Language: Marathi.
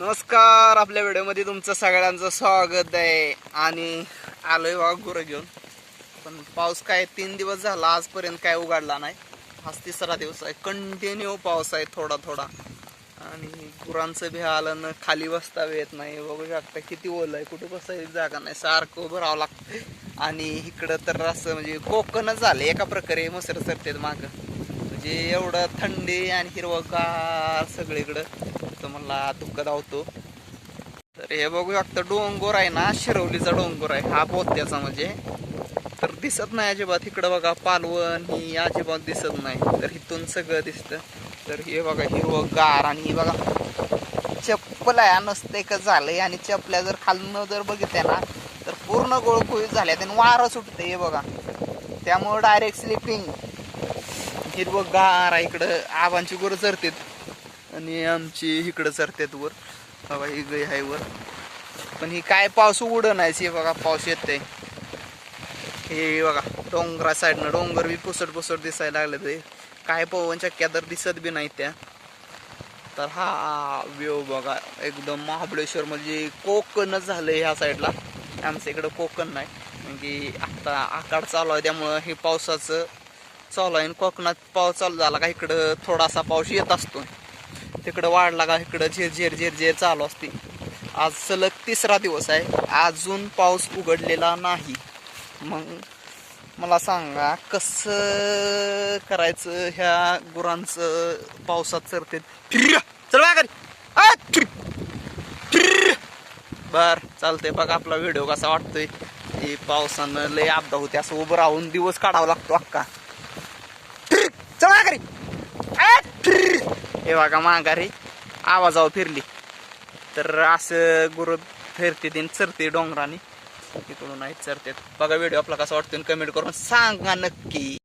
नमस्कार आपल्या व्हिडिओमध्ये तुमचं सगळ्यांचं स्वागत आहे. आणि आलोय बघा गुरं घेऊन. पण पाऊस काय तीन दिवस झाला आजपर्यंत काय उघडला नाही. आज तिसरा दिवस आहे. कंटिन्यू पाऊस आहे थोडा थोडा. आणि गुरांचं बी आलं ना खाली बसता येत नाही. बघू शकता किती ओलं आहे. कुठं बसायची जागा नाही. सारखं उभं राहावं लागतं. आणि इकडं तर असं म्हणजे कोकणच झालं एका प्रकारे मसर सरतेत मागं. म्हणजे एवढं थंडी आणि हिरवगार सगळीकडं. तर मला धुकं धावतो. तर हे बघू शकता डोंगर आहे ना शिरवलीचा डोंगर आहे. हा पोत्याचा म्हणजे. तर दिसत नाही अजिबात. इकडं बघा पालवण ही अजिबात दिसत नाही. तर इथून सगळं दिसतं. तर हे बघा हिरवगार आणि हे बघा. चप्पल आहे नसते का झालंय आणि चपल्या जर खालनं जर बघितल्या ना तर पूर्ण गोळखोळीत झाल्या आणि वारं सुटते हे बघा. त्यामुळं डायरेक्ट स्लिपिंग हिरवगार आहे इकडं आबांची गोरं चरतेत. आणि आमची इकडं चरतेत वर. बाबा ही गई आहे वर. पण ही काय पाऊस उघड नाही हे बघा पाऊस येते हे बघा डोंगरा साईडनं डोंगर बी पुसट पुसट दिसायला लागले ते काय पवन चक्क्या तर दिसत बी नाही त्या. तर हा व्यव बघा एकदम महाबळेश्वर म्हणजे कोकणच झालं ह्या साईडला. आमच्या इकडं कोकण नाही. म्हणजे आता आकाड चालू आहे त्यामुळं हे पावसाचं चालू आहे आणि कोकणात पाऊस चालू झाला का इकडं थोडासा पाऊस येत असतो तिकडं वाढला का इकडं झेर झेर झेर झेर चालू असते. आज सलग तिसरा दिवस आहे. अजून पाऊस उघडलेला नाही. मग मला सांगा कसं करायचं ह्या गुरांचं पावसात चरते? चल बर चालतंय. बघा आपला व्हिडिओ कसा वाटतोय. की पावसानं लय आपदा होते. असं उभं राहून दिवस काढावा लागतो अक्का. चल बघा हे बघा माघारी आवाजावर फिरली. तर असं गुरु फिरते दिन चरते डोंगराने. इकडून नाही चरते बघा व्हिडिओ आपला कसा वाटतो कमेंट करून सांगा नक्की.